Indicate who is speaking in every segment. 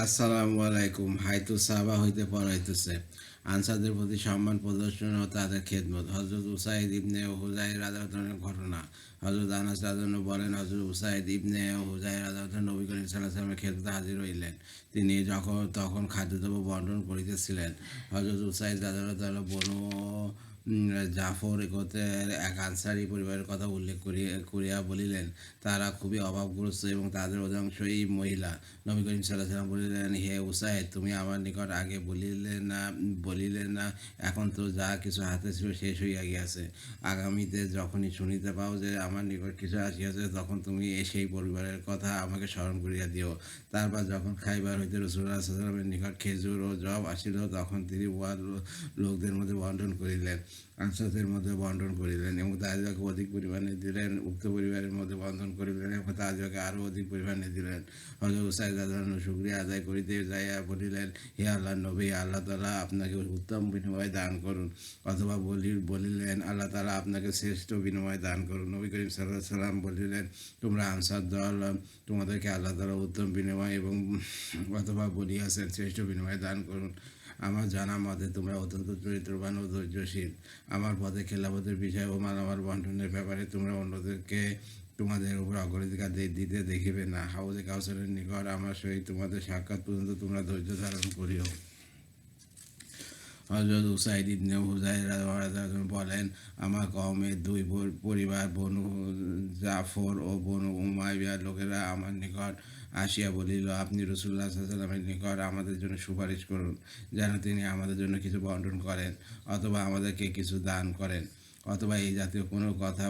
Speaker 1: আসসালামু আলাইকুম। হাইতু সাবা হইতে পড়াইতেছে আনসারদের প্রতি সম্মান, প্রদর্শন ও তাদের খেদমত। হজরত উসাইদ ইবনে ও হুজাই রাজাউদ্দিনের ঘটনা। হজরত আনাস রাজন বলেন হজরত উসাইদ ইবনে ও হুজাই রাজাউদ্দিন নবী করিম সাল্লাহ সাল্লামের খেদমতে হাজির হইলেন। তিনি যখন, তখন খাদ্যদ্রব্য বন্টন করিতেছিলেন। হজরত উসাইদ রাজাউদ্দিন বনু জাফর গোত্রের এক আনসারি পরিবারের কথা উল্লেখ করিয়া করিয়া বলিলেন, তারা খুবই অভাবগ্রস্ত এবং তাদের অধিকাংশই মহিলা। নবী করিম সাল্লাহ সাল্লাম বলিলেন, হে উসাইদ, তুমি আমার নিকট আগে বলিলে না বলিলে না, এখন তো যা কিছু হাতে ছিল শেষ হইয়া গিয়াছে। আগামীতে যখনই শুনিতে পাও যে আমার নিকট কিছু আসিয়াছে, তখন তুমি সেই পরিবারের কথা আমাকে স্মরণ করিয়া দিও। তারপর যখন খাইবার হইতে রসুল্লাহ সাল্লামের নিকট খেজুর ও জব আসিল, তখন তিনি উহার লোকদের মধ্যে বন্টন করিলেন। আনসারদের মধ্যে বন্টন করিলেন এবং তাদেরকে অধিক পরিমাণে দিলেন, উক্ত পরিবারের মধ্যে বন্টন করিলেন এবং তাদেরকে আরও অধিক পরিমাণে দিলেন। হজরত উসাইদ আদালন শুক্রিয়া আদায় করিতে যাইয়া বলিলেন, হে আল্লাহ নবী, আল্লাহ তালা আপনাকে উত্তম বিনিময় দান করুন। অথবা বলি, বলিলেন, আল্লাহ তালা আপনাকে শ্রেষ্ঠ বিনিময় দান করুন। নবী করিম সাল্লাহ সাল্লাম বলিলেন, তোমরা আনসার দল, তোমাদেরকে আল্লাহ তালা উত্তম বিনিময় এবং অথবা বলিয়াছেন, শ্রেষ্ঠ বিনিময় দান করুন। আমার জানা মতে তোমরা অত্যন্ত চরিত্রবান ও ধৈর্যশীল। আমার পথে খেলাপথের বিষয় ও মালামাল বন্টনের ব্যাপারে তোমরা অন্যদেরকে তোমাদের উপর অগ্রাধিকার দিতে দেখিবে না। হাউজে কাউসারের নিকট আমার সহিত তোমাদের সাক্ষাৎ পর্যন্ত তোমরা ধৈর্য ধারণ করিও। হজরত উসাইদ ইবনে হুজাইর বলেন, আমার কওমের দুই পরিবার, বনু জাফর ও বনু উমাইয়ার লোকেরা আমার নিকট আসিয়া বলিল, আপনি রসুল্লাহ সাল্লামের নিকট আমাদের জন্য সুপারিশ করুন, যেন তিনি আমাদের জন্য কিছু বন্টন করেন অথবা আমাদেরকে কিছু দান করেন। অথবা এই জাতীয় কোনো কথা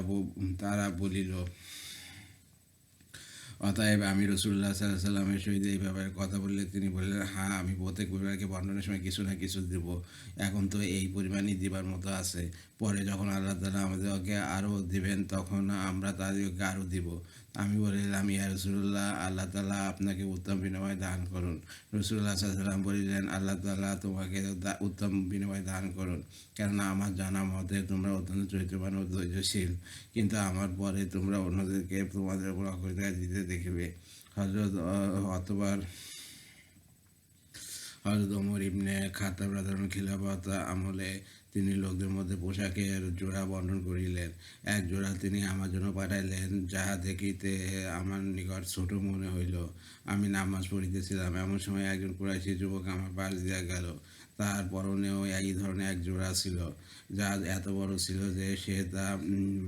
Speaker 1: তারা বলিল, অতএব আমি রসুল্লাহ সাল্লাহ সাল্লামের সহিত এই ব্যাপারে কথা বললে তিনি বললেন হ্যাঁ আমি প্রত্যেক পরিবারকে বন্টনের সময় কিছু না কিছু দেব। এখন তো এই পরিমাণই দিবার মতো আছে। পরে যখন আল্লাহ তালা আমাদেরকে আরও দিবেন, তখন আমরা তাদেরকে আরও দিব। আমি বলিলাম, ইয়া রসুল্লাহ আল্লাহ তালা আপনাকে উত্তম বিনিময় দান করুন। রসুল্লাহ সাল্লাম বলিলেন, আল্লাহ তালা তোমাকে উত্তম বিনিময় দান করুন। কেননা আমার জানা মতে তোমরা অত্যন্ত চরিত্রবান ও ধৈর্যশীল, কিন্তু আমার পরে তোমরা অন্যদেরকে তোমাদের উপর অগ্রাধিকার দিতে দেখবে। হজরত অতবার হজরত ওমর ইবনে খাতাব রাধারণ খিলাফত আমলে তিনি লোকদের মধ্যে পোশাকের জোড়া বন্টন করিলেন। এক জোড়া তিনি আমার জন্য পাঠাইলেন, যাহা দেখিতে আমার নিকট ছোট মনে হইল। আমি নামাজ পড়িতেছিলাম। এমন সময় একজন কুরাইশি যুবক আমার পাশ দিয়া গেল। তার পরনেও এই ধরনের এক জোড়া ছিল, যা এত বড় ছিল যে সে তা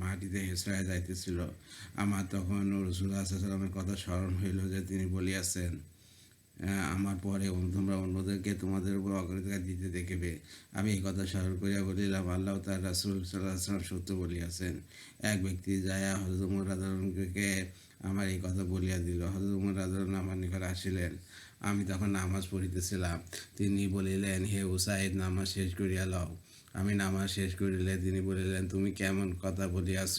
Speaker 1: মাটিতে হেসড়ায় যাইতেছিল। আমার তখন রসুল্লাহ সাল্লামের কথা স্মরণ হইল যে তিনি বলিয়াছেন আমার পরে তোমরা অন্যদেরকে তোমাদের উপর অগ্রাধিকার দিতে দেখবে। আমি এই কথা স্মরণ করিয়া বলিলাম, আল্লাহ তার রাসুল সাল্লাহ সাল্লাম সত্য বলিয়াছেন, এক ব্যক্তি যায়া হজরত উমর রাধারণকে আমার এই কথা বলিয়া দিল। হজরত উমর রাধারণ আমার নিকট আসিলেন। আমি তখন নামাজ পড়িতেছিলাম। তিনি বলিলেন, হে উসাইদ, নামাজ শেষ করিয়া লও। আমি নামাজ শেষ করিলে তিনি বলিলেন, তুমি কেমন কথা বলিয়াছ?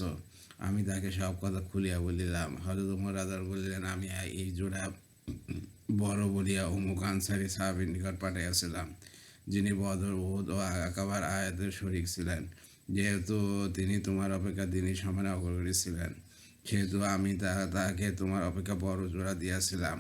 Speaker 1: আমি তাকে সব কথা খুলিয়া বলিলাম। হজরত উমর রাধার বলিলেন, আমি এই জোড়া বড় বলিয়া অমুক আনসারি সাহাবির নিকট পাঠাইয়াছিলাম, যিনি বদর উহুদ ও আকাবার আয়াতের শরিক ছিলেন। যেহেতু তিনি তোমার অপেক্ষা দিনই সমানে অগ্রগী ছিলেন, সেহেতু আমি তা তাকে তোমার অপেক্ষা বড় জোড়া দিয়াছিলাম।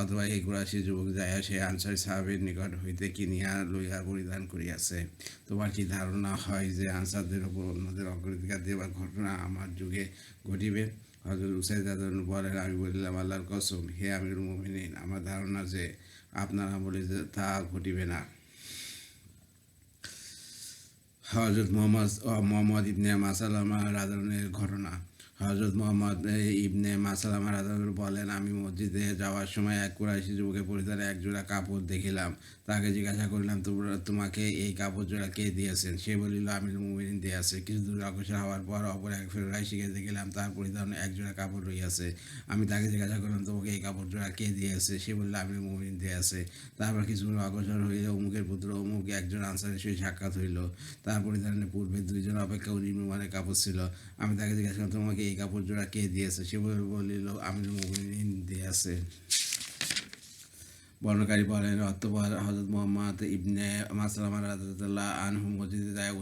Speaker 1: অথবা এই কুরাশি যুবক যাইয়া সেই আনসারি সাহাবির নিকট হইতে কিনিয়া লইয়া পরিধান করিয়াছে। তোমার কি ধারণা হয় যে আনসারদের উপর অন্যদের অগ্রাধিকার দেওয়ার ঘটনা আমার যুগে ঘটিবে? হজরত উসাইদ আদন বলেন, আমি বলিলাম, আল্লাহর কসম, হে আমির মোমিনিন, আমার ধারণা যে আপনার আমলে তা ঘটিবে না। হজরত মোহাম্মদ মোহাম্মদ ইবনে মাসালামা রাজনের ঘটনা। হজরত মোহাম্মদ ইবনে মাসালামা বলেন, আমি মসজিদে যাওয়ার সময় এক কুরাইশি যুবকের পরিধানে এক জোড়া কাপড় দেখিলাম। তাকে জিজ্ঞাসা করিলাম, তোমরা, তোমাকে এই কাপড় জোড়া কে দিয়েছেন? সে বলিল আমির মুমিন দিয়েছে কিছু দূর অগ্রসর হওয়ার পর অপর এক ফেরাইশিকে দেখিলাম, তার পরিধানে এক জোড়া কাপড় রইয়াছে। আমি তাকে জিজ্ঞাসা করলাম, তোমাকে এই কাপড় জোড়া কে দিয়েছে? সে বলল আমির মুমিন দিয়েছে তারপর কিছু অগ্রসর হইলে, অমুকের পুত্র অমুক একজন আনসারের সহিত সাক্ষাৎ হইল। তার পরিধানে পূর্বে দুইজন অপেক্ষা নিম্নমানের কাপড় ছিল। আমি তাকে জিজ্ঞাসা করলাম, তোমাকে এই কাপড় জোড়া কে দিয়েছে? সে বলে- বলিল, আমি দিয়েছে। বর্ণকারী বলেন, অতপর হজরত মোহাম্মদ ইবনে মাসলামা রাজাল্লাহ আনহু মসজিদে যায়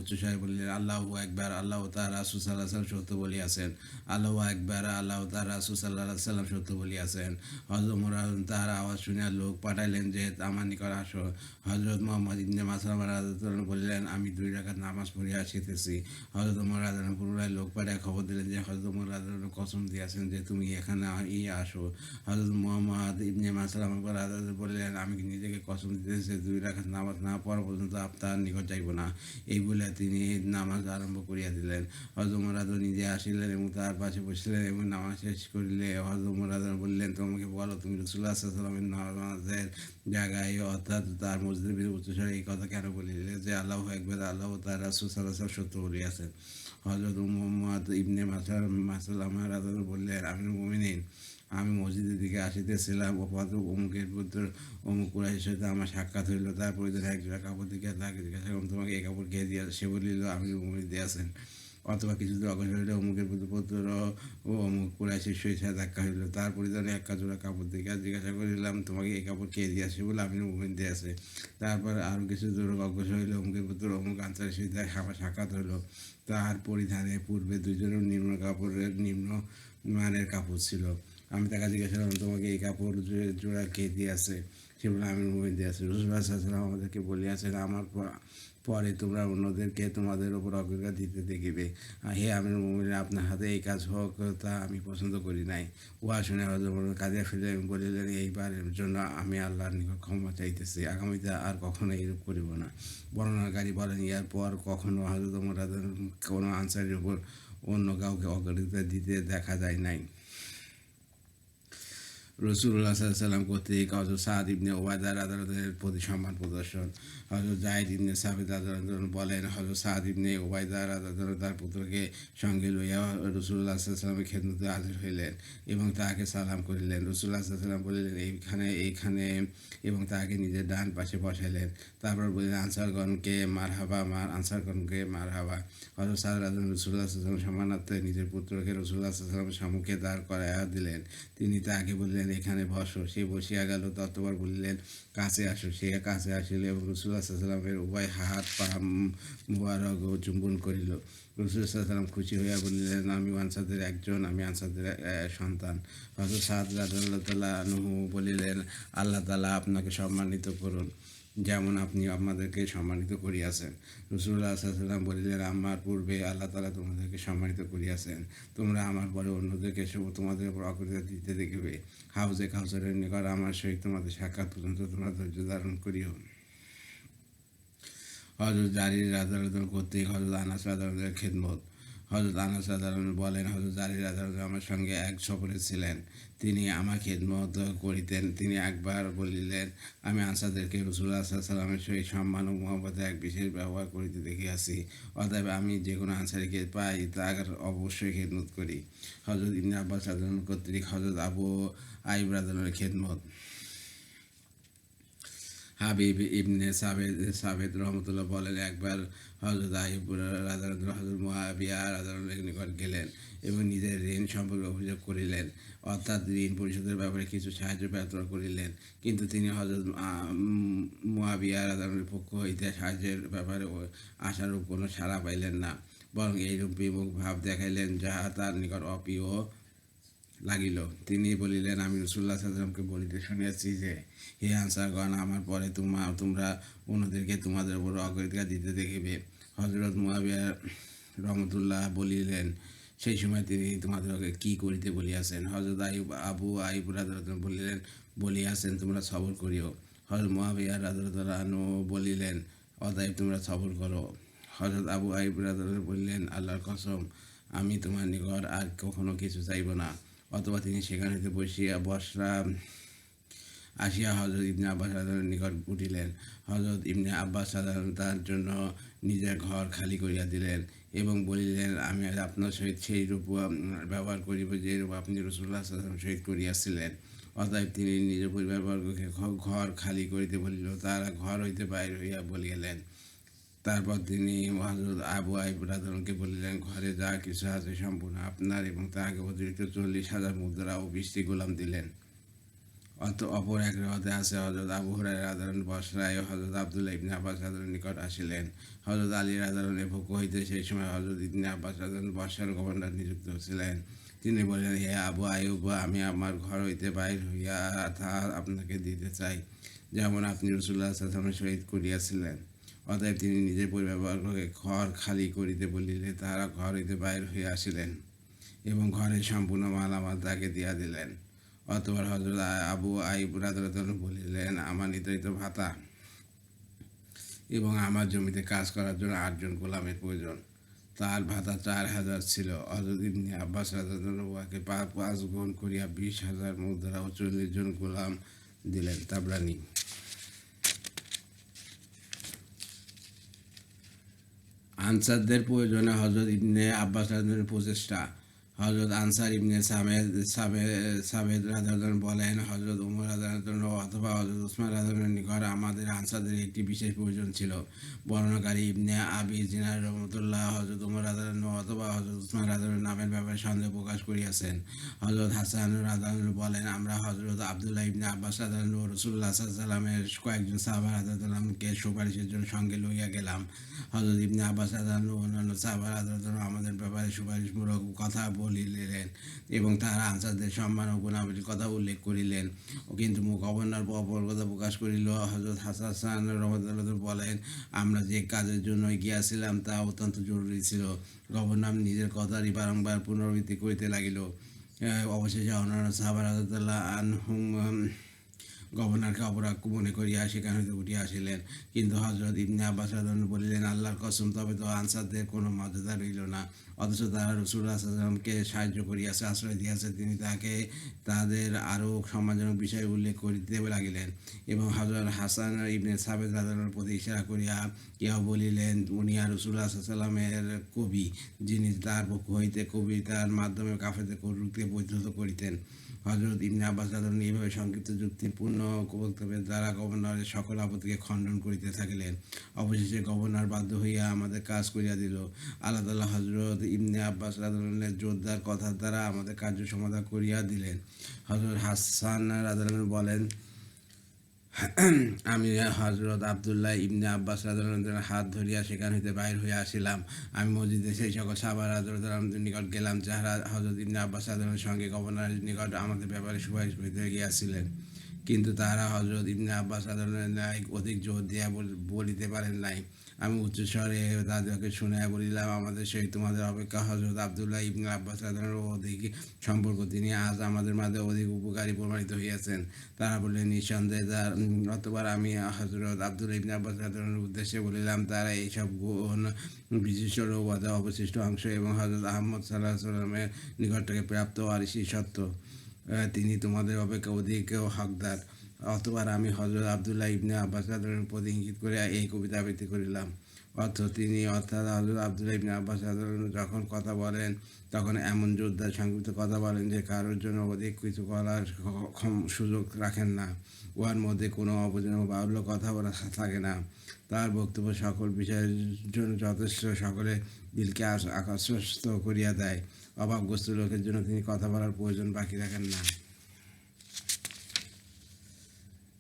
Speaker 1: বললেন, আল্লাহ একবার আল্লাহ তার রাসুল সাল্লাম সত্য বলিয়াছেন। আল্লাহ একবার আল্লাহ তার রাসুল সাল্লাম সত্য বলিয়াছেন। হজরত মোরাদ তার আওয়াজ শুনিয়া লোক পাঠাইলেন যে, আমার নিকট আসো। হজরত মোহাম্মদ ইবনে মাসলামা রাজাল্লাহ বললেন, আমি দুই রাখাত নামাজ পড়িয়া আসিতেছি। হজরত মোরাদ পুনরায় লোক পাঠায় খবর দিলেন যে হজরত মোরাদ কসম দিয়েছেন যে, তুমি এখানে ই আসো। হজরত মোহাম্মদ ইবনে মাসলামা রাজা বললেন, আমি নিজেকে কসম দিতেছি দুই রাখাত নামাজ না পড়া পর্যন্ত আপনার নিকট যাইব না। এই বলে তিনি নামাজ আরম্ভ করিয়া দিলেন। হজরত মোরাদ নিজে আসিলেন এবং তার পাশে বসলেন এবং নামাজ শেষ করিলে হজরত মোরাদ বললেন, তোমাকে বলো, তুমি রসুল্লাহ সাল্লামের নামাজের জায়গায় অর্থাৎ তার মসজিদের বিরুদ্ধে উচ্চস্বরে এই কথা কেন বলিলে যে আল্লাহ একবার আল্লাহ তার রাসুল সত্য বলিয়াছেন? হজরত মোহাম্মদ ইবনে মাসার মাসাল্লামা রাজা বললেন, আমি মুমিনিন আমি মসজিদের দিকে আসিতেছিলাম পথ অমুকের পুত্র অমুক কুরাইশের সাথে আমার সাক্ষাৎ হইল। তারপরে যেন একজোড়া কাপড় দিকে তাকে জিজ্ঞাসা করলাম, তোমাকে এই কাপড় খেয়ে দিয়া সে বলিল, আমি মুমিন দিয়েছেন অথবা কিছু দূর অগ্রসর হইলে অমুকের পুত্র ও অমুক কুরাইশের সহিত দেখা হইল। তার পরিধানে এক জোড়া কাপড় দিকে জিজ্ঞাসা করিলাম, তোমাকে এই কাপড় খেয়ে দিয়েছে? বলে আমি মুমিন দিয়েছে তারপর আরও কিছু দূর অগ্রসর হইলে অমুকের পুত্র অমুক আনসারের সহিত আমার সাক্ষাৎ হইল। তার পরিধানে পূর্বে দুজনের নিম্ন কাপড়ের, নিম্ন মানের কাপড় ছিল। আমি তাকে জিজ্ঞাসা তোমাকে এই কাপড় জোড়া কে দিয়েছে সে বলে, আমি মুমিন দিয়েছে রসুল্লাহাম আমাদেরকে বলিয়াছেন আমার পরে তোমরা অন্যদেরকে তোমাদের ওপর অগ্রতা দিতে দেখিবে। হে আমির মুমিন, আপনার হাতে এই কাজ হোক, তা আমি পছন্দ করি নাই। শুনে হজরত কাজে ফিরে বলিলেন এইবারের জন্য আমি আল্লাহর নিকট ক্ষমা চাইতেছি, আগামীতে আর কখনো এরূপ করিব না। বর্ণনাকারী বলেন ইয়ার পর কখনো হয়তো তোমরা কোনো আনসারের উপর অন্য কাউকে অগ্রতা দিতে দেখা যায় নাই। রসুল্লাহ সাল্লাম কর্তৃক হজরত সাদ ইবনে ওবায়দার আদালতের প্রতি সম্মান প্রদর্শন। হজরত জাহিদ ইবনে সাবেদ আদালত বলেন হজরত সাদ ইবনে ওবায়দার আদালত তার পুত্রকে সঙ্গে লইয়া রসুল্লাহ সাল্লামের খেদমতে হাজির হইলেন এবং তাহাকে সালাম করিলেন। রসুল্লাহ সাল্লাম বলিলেন, এইখানে এইখানে, এবং তাহাকে নিজের ডান পাশে বসাইলেন। তারপর বললেন, আনসারগণকে মার হাবা মার আনসারগণকে মার হাবা হজরত সাদ রাজন রসুল্লাহ সাল্লাম সম্মানার্থে নিজের পুত্রকে রসুল্লাহ সাল্লামের সম্মুখে দাঁড় করাইয়া দিলেন। তিনি তাহাকে বললেন এখানে বসো। সে বসিয়া গেল। ততবার বললেন, কাছে আসো। সে কাছে আসিল এবং রসুল্লাহ সাল্লামের উভয় হাত, পা মুবারক ও চুম্বন করিল। রসুল সাল্লাম খুশি হইয়া বলিলেন, আমি আনসাদের একজন, আমি আনসাদের সন্তান। হজরত আল্লাহ তাল্লাহ বলিলেন, আল্লাহ তালা আপনাকে সম্মানিত করুন। যেমন আপনি আমাদেরকে সম্মানিত করিয়াছেন। রসুল্লাহ সাল্লাম বলিলেন, আমার পূর্বে আল্লাহ তালা তোমাদেরকে সম্মানিত করিয়াছেন। তোমরা আমার পরে অন্যদেরকে তোমাদের উপর অগ্রতা দিতে দেখবে। হাউজে কাউসারের নিকট আমার সহিত তোমাদের সাক্ষাৎ পর্যন্ত তোমরা ধৈর্য ধারণ করিও। হজরত জারির রাজারদন কর্তৃক হজরত আনাস রাজারদের খেদমত। হজরত আনাস রাজারন বলেন হজরত জারির রাজারদন আমার সঙ্গে এক সফরে ছিলেন। তিনি আমার খেদমত করিতেন, তিনি একবার বলিলেন, আমি আনসারদেরকে রসুল্লাহ সাল্লামের সহিত সম্মান ও মহব্বতে এক বিশেষ ব্যবহার করিতে দেখিয়াছি। অতএব আমি যে কোনো আনসারিকে পাই, তার অবশ্যই খেদমত করি। হজরত ইবনে আব্বাস রাজারন কর্তৃক হজরত আবু আইব রাজারনের খেদমত। হাবিব ইবনে সাবেদ সাবেদ রহমতুল্লাহ বলেন, একবার হজরত আইব রাজা হজরত মহাবিয়া রাজার নিকট গেলেন এবং নিজের ঋণ সম্পর্কে অভিযোগ করিলেন। অর্থাৎ ঋণ পরিশোধের ব্যাপারে কিছু সাহায্য প্রার্থনা করিলেন। কিন্তু তিনি হজরত মহাবিয়া রাজার পক্ষ হইতে সাহায্যের ব্যাপারে আশারূপ কোনো সাড়া পাইলেন না। বরং এইরূপ বিমুখ ভাব দেখাইলেন, যাহা তার নিকট অপ্রিয় লাগিল। তিনি বলিলেন, আমি রসুল্লাহ সাল্লামকে বলিতে শুনিয়াছি যে, হে আনসারগণ, আমার পরে তোমা তোমরা অন্যদেরকে তোমাদের উপর অগ্রাধিকার দিতে দেখিবে। হজরত মুয়াবিয়া রহমতুল্লাহ বলিলেন, সেই সময় তিনি তোমাদেরকে কি করিতে বলিয়াছেন? হজরত আইব আবু আইব রাজরত বলিলেন, বলিয়াছেন, তোমরা সবর করিও। হজরত মহাবিয়া রাজরত আনু বলিলেন, অতএব তোমরা সবর করো। হজরত আবু আইব রাজরত বললেন, আল্লাহর কসম, আমি তোমার নিকট আর কখনো কিছু চাইব না। অথবা তিনি সেখানে হইতে বসিয়া বসরা আসিয়া হজরত ইবনে আব্বাস সাধারণ নিকট উঠিলেন। হজরত ইবনে আব্বাস সাধারণ তার জন্য নিজের ঘর খালি করিয়া দিলেন এবং বলিলেন, আমি আপনার সহিত সেই রূপ ব্যবহার করিব যে রূপ আপনি রসুল্লাহ সাল্লাম সহিত করিয়াছিলেন। অতএব তিনি নিজের পরিবারবর্গকে ঘর খালি করিতে বলিল, তারা ঘর হইতে বাইর হইয়া বলিলেন তারপর তিনি হজরত আবু আইব রাজনকে বলিলেন, ঘরে যা কিছু আছে সম্পূর্ণ আপনার এবং তাহাকে অতিরিক্ত চল্লিশ হাজার মুদ্রা ও বৃষ্টি গোলাম দিলেন। অত অপর এক রেওয়াতে আছে হজরত আবু হুরায়রা রাধারণ বসরায় হজরত আবদুল্লাহ ইবনে আব্বাস রাধারণ নিকট আসিলেন। হজরত আলী রাধারণের ভোগ হইতে সেই সময় হজরত ইবনে আব্বাস রাধারণ বর্ষার গভর্নর নিযুক্ত ছিলেন। তিনি বললেন, হে আবু আয়ুব আমি আমার ঘর হইতে বাইর হইয়া তা আপনাকে দিতে চাই। যেমন আপনি রসুল্লাহ সাল্লামের সহিত করিয়াছিলেন। অতএব তিনি নিজের পরিবারবর্গকে ঘর খালি করিতে বলিলে তাহারা ঘর হইতে বাইর হইয়া আসিলেন এবং ঘরের সম্পূর্ণ মালামাল তাকে দিয়া দিলেন। অতবার হজরত আবু আইব রাদরতন বলিলেন, আমার নির্ধারিত ভাতা এবং আমার জমিতে কাজ করার জন্য আটজন গোলামের প্রয়োজন। তার ভাতা চার হাজার ছিল। হজরত ইবনে আব্বাস রাদরতন উহাকে পাঁচ গুণ করিয়া বিশ হাজার মুদ্রা ও চল্লিশ জন গোলাম দিলেন তাবরানি। আনসারদের প্রয়োজনে হজরত ইবনে আব্বাস প্রচেষ্টা। হজরত আনসার ইবনে সামেদ সাবেদ রাজন বলেন হজরত উমর রাজন অথবা হজরত উসমান রাজনের নিকট আমাদের আনসারদের একটি বিশেষ প্রয়োজন ছিল। বর্ণনাকারী ইবনে আবি জিনার রহমতুল্লাহ হজরত উমর রাজন অথবা হজরত উসমান রাজনের নামের ব্যাপারে সন্দেহ প্রকাশ করিয়াছেন। হজরত হাসান রাজন বলেন, আমরা হজরত আবদুল্লাহ ইবনে আব্বাস রাজন ও রসুল্লাহ সাল্লামের কয়েকজন সাহাবা রাজাকে সুপারিশের জন্য সঙ্গে লইয়া গেলাম। হজরত ইবনে আব্বাস রাজন ও অন্যান্য সাহাবা রাজন আমাদের ব্যাপারে সুপারিশমূলক কথা বলিলেন এবং তাহার আনসারদের সম্মান ও গুণাবলীর কথা উল্লেখ করিলেন। কিন্তু মুখ পর কথা প্রকাশ করিল। হজরত হাসান রহমতুল্লাহ বলেন, আমরা যে কাজের জন্য গিয়াছিলাম তা অত্যন্ত জরুরি ছিল। গভর্নর নিজের কথারই বারংবার পুনরাবৃত্তি করিতে লাগিল। অবশেষে অন্যান্য সাহাবার আনহুম গভর্নরকে অপরাধ মনে করিয়া সেখান হইতে উঠিয়া আসিলেন। কিন্তু হজরত ইবনে আব্বাস বলিলেন, আল্লাহর কসম, তবে তো আনসারদের কোনো মর্যাদা রইল না। অথচ তারা রসুল সাল্লামকে সাহায্য করিয়াছে, আশ্রয় দিয়াছে। তিনি তাকে তাদের আরও সম্মানজনক বিষয় উল্লেখ করিতে লাগিলেন এবং হজরত হাসান ইবনে সাবেদ রাজার প্রতি ইশারা করিয়া কেউ বলিলেন, উনি আর রসুল্লাহ সাল্লামের কবি, যিনি তার পক্ষ হইতে কবিতার মাধ্যমে কাফেরদের কটুকে বৈধত করিতেন। হজরত ইবনে আব্বাস আলমী এইভাবে সংক্ষিপ্ত যুক্তিপূর্ণ বক্তব্যের দ্বারা গভর্নরের সকল আপত্তিকে খণ্ডন করিতে থাকিলেন, অবশেষে গভর্নর বাধ্য হইয়া আমাদের কাজ করিয়া দিল। আল্লাহ তাল্লাহ হজরত ইবনে আব্বাস রাদিয়াল্লাহু জোরদার কথার দ্বারা আমাদের কার্য সমাধান করিয়া দিলেন। হজরত হাসান রাদিয়াল্লাহু বলেন আমি হজরত আবদুল্লাহ ইবনে আব্বাস রাজনের হাত ধরিয়া সেখান হইতে বাইর হইয়া আসিলাম। আমি মসজিদে সেই সকল সাবার রাজরত নিকট গেলাম, যাহারা হজরত ইবনে আব্বাস রাজনের সঙ্গে গভর্নরের নিকট আমাদের ব্যাপারে সুপারিশ হইতে গিয়াছিলেন। কিন্তু তাহারা হজরত ইবনে আব্বাস রাজনের ন্যায় অধিক জোর দিয়া বল- বলিতে পারেন নাই। আমি উচ্চস্বরে তাদেরকে শুনিয়া বলিলাম, আমাদের সেই তোমাদের অপেক্ষা হজরত আবদুল্লাহ ইবনে আব্বাস রাজনের অধিক সম্পর্ক। তিনি আজ আমাদের মাঝে অধিক উপকারী প্রমাণিত হইয়াছেন। তারা বললেন, নিঃসন্দেহে তার অতবার আমি হজরত আব্দুল ইবনে আব্বাস রাদিয়াল্লাহু উদ্দেশ্যে বলিলাম, তারা এইসব গুণ, বিশিষ্ট রৌবাদা অবশিষ্ট অংশ এবং হজরত আহমদ সাল্লাহ সাল্লামের নিকট থেকে প্রাপ্ত আরিসি সত্য। তিনি তোমাদের অপেক্ষা অধিক হকদার। অতবার আমি হজরত আবদুল্লাহ ইবনে আব্বাস প্রতি ইঙ্গিত করে এই কবিতা আবৃত্তি করিলাম। অর্থ তিনি অর্থাৎ হজরত আবদুল্লাহ ইবনে আব্বাস যখন কথা বলেন, তখন এমন যোদ্ধার সংক্ষিপ্ত কথা বলেন যে কারোর জন্য অধিক কিছু খ- সুযোগ রাখেন না। উহার মধ্যে কোনো অপজন বাহুল্য কথা বলা থাকে না। তার বক্তব্য সকল বিষয়ের জন্য যথেষ্ট, সকলে দিলকে আশ্বস্ত করিয়া দেয়। অভাবগ্রস্ত লোকের জন্য তিনি কথা বলার প্রয়োজন বাকি রাখেন না।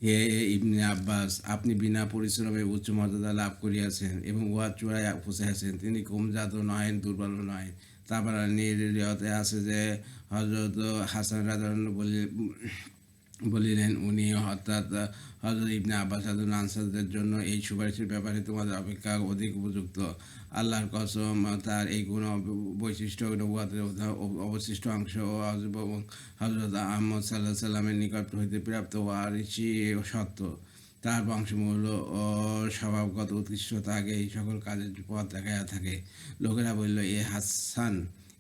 Speaker 1: হে ইবনে আব্বাস, আপনি বিনা পরিশ্রমে উচ্চ মর্যাদা লাভ করিয়াছেন এবং উহার চূড়ায় পৌঁছাইয়াছেন তিনি কমজাত নহেন দুর্বল নয়। তারপর নিরিয়তে আছে যে হজরত হাসান রাজন বলি বলিলেন, উনি অর্থাৎ হজরত ইবনে আব্বাস আদুল আনসারদের জন্য এই সুপারিশের ব্যাপারে তোমাদের অপেক্ষা অধিক উপযুক্ত। আল্লাহর কসম তার এই গুণ বৈশিষ্ট্য অবশিষ্ট অংশ হজরত আহমদ সাল্লাহ সাল্লামের নিকট হইতে প্রাপ্ত ওয়ারিসি সত্য। তার বংশমূল ও স্বভাবগত উৎকৃষ্টতাকে এই সকল কাজের পথ দেখাইয়া থাকে। লোকেরা বলল, এ হাসান,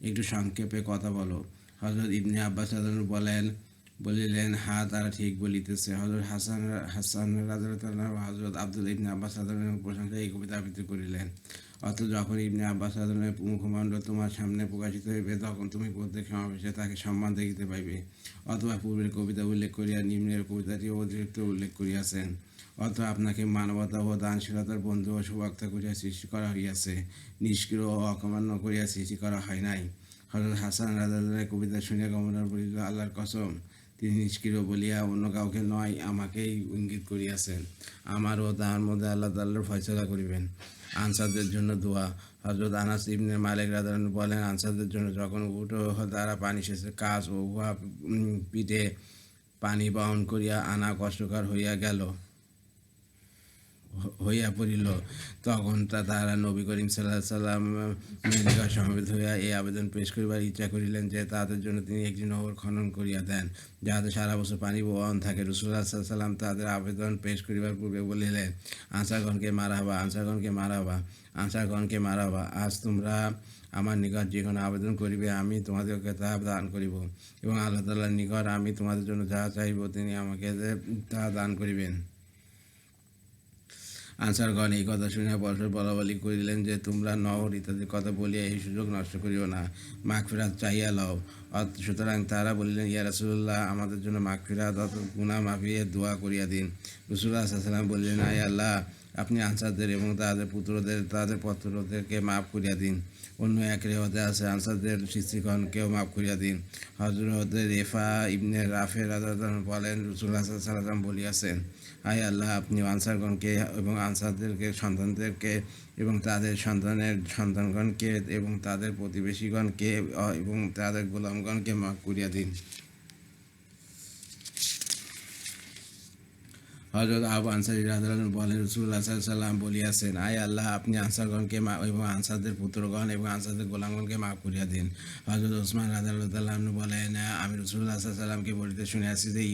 Speaker 1: একটু সংক্ষেপে কথা বলো। হজরত ইবনে আব্বাস বলেন, বলিলেন, হা, তারা ঠিক বলিতেছে। হজরত হাসান হাসান রাজাল্লাহ হজরত আব্দুল ইবনে আব্বাস প্রশংসা এই কবিতা আবৃত্তি করিলেন। অত যখন ইবনে আব্বাস রাজানের মুখমণ্ডল তোমার সামনে প্রকাশিত হইবে, তখন তুমি প্রত্যেক সমাবেশে তাকে সম্মান দেখিতে পাইবে। অথবা পূর্বের কবিতা উল্লেখ করিয়া নিম্নের কবিতাটি অতিরিক্ত উল্লেখ করিয়াছেন। অথবা আপনাকে মানবতা ও দানশীলতার বন্ধু ও সুবাক্তা করিয়া সৃষ্টি করা হইয়াছে। নিষ্ক্রিয় ও অকমান্য করিয়া সৃষ্টি করা হয় নাই। হজরত হাসান রাজাদের কবিতা শুনিয়া গমনার বলিল আল্লাহর কসম, তিনি নিষ্ক্রিয় বলিয়া অন্য কাউকে নয়, আমাকেই ইঙ্গিত করিয়াছেন। আমারও তাহার মধ্যে আল্লাহ তাল্লার ফয়সলা করিবেন। আনসারদের জন্য দোয়া। হজরত আনাস ইবনে মালিক রাদান বলেন, আনসারদের জন্য যখন উঠো তারা পানি শেষে কাজ ও উহা পিঠে পানি বহন করিয়া আনা কষ্টকর হইয়া গেল। হইয়া পড়িল, তখন তাহারা নবী করিম সাল্লাহ সাল্লাম সমবেত হইয়া এই আবেদন পেশ করিবার ইচ্ছা করিলেন যে তাদের জন্য তিনি একটি নহর খনন করিয়া দেন, যাহাতে সারা বছর পানি বহন থাকে। রসুল্লাহ সাল্লাম তাদের আবেদন পেশ করিবার পূর্বে বলিলেন, আনসারগণকে মারাবা আনসারগণকে মারাবা আনসারগণকে মারাবা আজ তোমরা আমার নিকট যে কোনো আবেদন করিবে, আমি তোমাদেরকে তা দান করিব এবং আল্লাহ তাল্লাহর নিকট আমি তোমাদের জন্য যা চাইব, তিনি আমাকে তা দান করিবেন। আনসারগণ এই কথা শুনিয়া পরস্পর বলা বলি করিলেন যে, তোমরা নহর ইত্যাদির কথা বলিয়া এই সুযোগ নষ্ট করিও না, মাঘ চাইয়া লও। সুতরাং তারা বলিলেন, ইয়া রাসুল্লাহ আমাদের জন্য মাঘ ফেরাত গুণা মাফিয়ে দোয়া করিয়া দিন। রসুল্লাহ সাল্লাম বললেন আই আল্লাহ, আপনি আনসারদের এবং তাদের পুত্রদের, তাদের পত্রদেরকে মাফ করিয়া দিন। অন্য এক রেওয়াতে আছে, আনসারদের শিষ্যগণকেও মাফ করিয়া দিন। হজরত রেফা ইবনে রাফে রাজা বলেন রসুল্লাহ সাল্লাম বলিয়াছেন হায় আল্লাহ, আপনি আনসারগণকে এবং আনসারদেরকে, সন্তানদেরকে এবং তাদের সন্তানের সন্তানগণকে এবং তাদের প্রতিবেশীগণকে এবং তাদের গোলামগণকে মাফ করিয়া দিন। হজরত আবু আনসারি রাজন বলেন রসুল্লাহ সাল্লাম বলিয়াছেন, আয় আল্লাহ, আপনি আনসারগণকে মা- এবং আনসারদের পুত্রগণ এবং আনসারদের গোলামগণকে মাফ করিয়া দিন। হজরত ওসমান রাজাল্লাহ বলেন, আমি রসুল্লাহ সাল্লামকে বলিতে শুনিয়াছি যে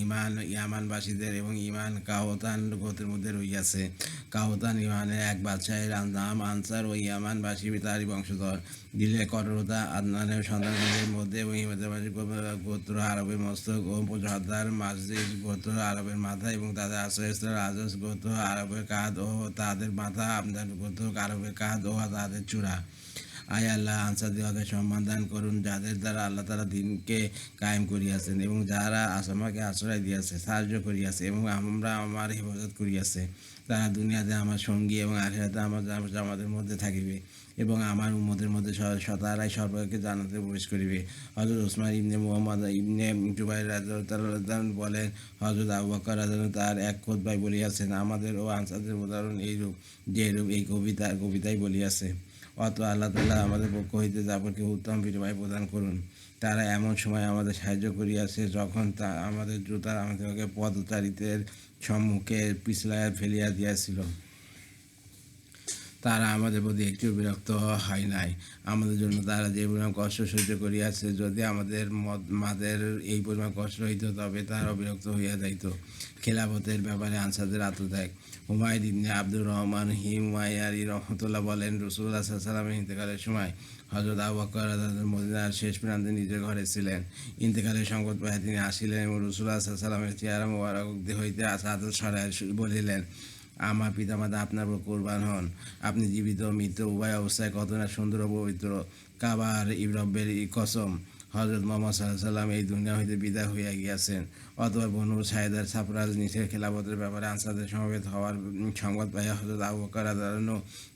Speaker 1: ইমান ইয়ামানবাসীদের এবং ইমান কাহতান গোতের মধ্যে রইয়াছে কাহতান ইমানের এক বাদশাহের নাম আনসার ও ইয়ামানবাসী, তারই বংশধর। দিলে কঠোরতা আদনানের সন্তানদের মধ্যে এবং হিমাদাবাসী গোত্র আরবের মস্তক ও জহদার মাসজিদ গোত্র আরবের মাথা এবং তাদের আশ্রয়স্থল আজস গোত্র আরবের কাঁধ ও তাদের মাথা, আমদান গোত্র আরবের কাঁধ ও তাদের চূড়া। আয় আল্লাহ আনসারদিওকে সম্মান দান করুন যাদের দ্বারা আল্লাহ তারা দিনকে কায়েম করিয়াছেন এবং যারা আসামাকে আশ্রয় দিয়াছে, সাহায্য করিয়াছে এবং আমরা আমার হেফাজত করিয়াছে। তারা দুনিয়াতে আমার সঙ্গী এবং আখেরাতে আমার জামাতের মধ্যে থাকিবে। এবং আমার উম্মতের মধ্যে সতারাই সর্বকে জানাতে প্রবেশ করিবে। হজরত ওসমান ইবনে মোহাম্মদ ইবনে জুবাই রাজন বলেন হজরত আবু বকর তার এক খোদবাই বলিয়াছেন, আমাদের ও আনসারদের উদাহরণ এইরূপ যেরূপ এই কবিতা কবিতাই বলিয়াছে। অত আল্লাহ তাল্লাহ আমাদের পক্ষ হইতে যাবতীয় উত্তম বিনিময় প্রদান করুন। তারা এমন সময় আমাদের সাহায্য করিয়াছে, যখন তা আমাদের জুতার আমাদেরকে পদচারীদের সম্মুখে পিছলায় ফেলিয়া দিয়াছিল। তারা আমাদের প্রতি একটু বিরক্ত হয় নাই। আমাদের জন্য তারা যে পরিমাণ কষ্ট সহ্য করিয়াছে, যদি আমাদের মত মাদের এই পরিমাণ কষ্ট হইত, তবে তারা বিরক্ত হইয়া যাইত। খেলাফতের ব্যাপারে আনসারদের আত্মত্যাগ। হুমায়ুদ ইবনে আব্দুর রহমান হিমায়ারি রহমতুল্লাহ বলেন রসুল্লাহ সাল্লামের ইন্তেকালের সময় হজরত আবু বকর মদিনার শেষ প্রান্তে নিজের ঘরে ছিলেন। ইন্তেকালের সংকট পায় তিনি আসিলেন এবং রসুল্লাহ সাল্লামের চেহারা মোবারক হইতে আসাদত সরায় বলিলেন আমার পিতামাতা আপনার উপর কোরবান হন। আপনি জীবিত মৃত, উভয় অবস্থায় কত না সুন্দর পবিত্র। কাবার ইব্রব্বের কসম। হজরত মোহাম্মদ সাল্লাম এই দুনিয়া হইতে বিদায় হইয়া গিয়াছেন। অথবা বনু সাহেদার সাফরাজ নিচের খেলাপথের ব্যাপারে আনসারদের সমবেত হওয়ার সংবাদ পাইয়া হজরত আবু বকর আদালন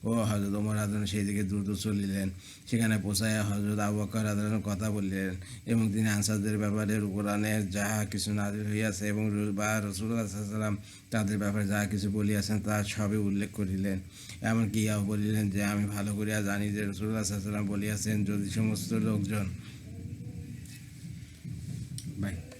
Speaker 1: ও হজরত ওমর আদালন সেই দিকে দ্রুত চলিলেন। সেখানে পৌঁছাইয়া হজরত আবু বকর আদালন কথা বললেন এবং তিনি আনসারদের ব্যাপারে কোরআনের যাহা কিছু নাজির হইয়াছে এবং বা রসুল্লাহ সাল্লাম তাদের ব্যাপারে যাহা কিছু বলিয়াছেন তা সবই উল্লেখ করিলেন। এমনকি ইহাও বলিলেন যে, আমি ভালো করিয়া জানি যে রসুল্লাহ সাল্লাম বলিয়াছেন, যদি সমস্ত লোকজন Bye.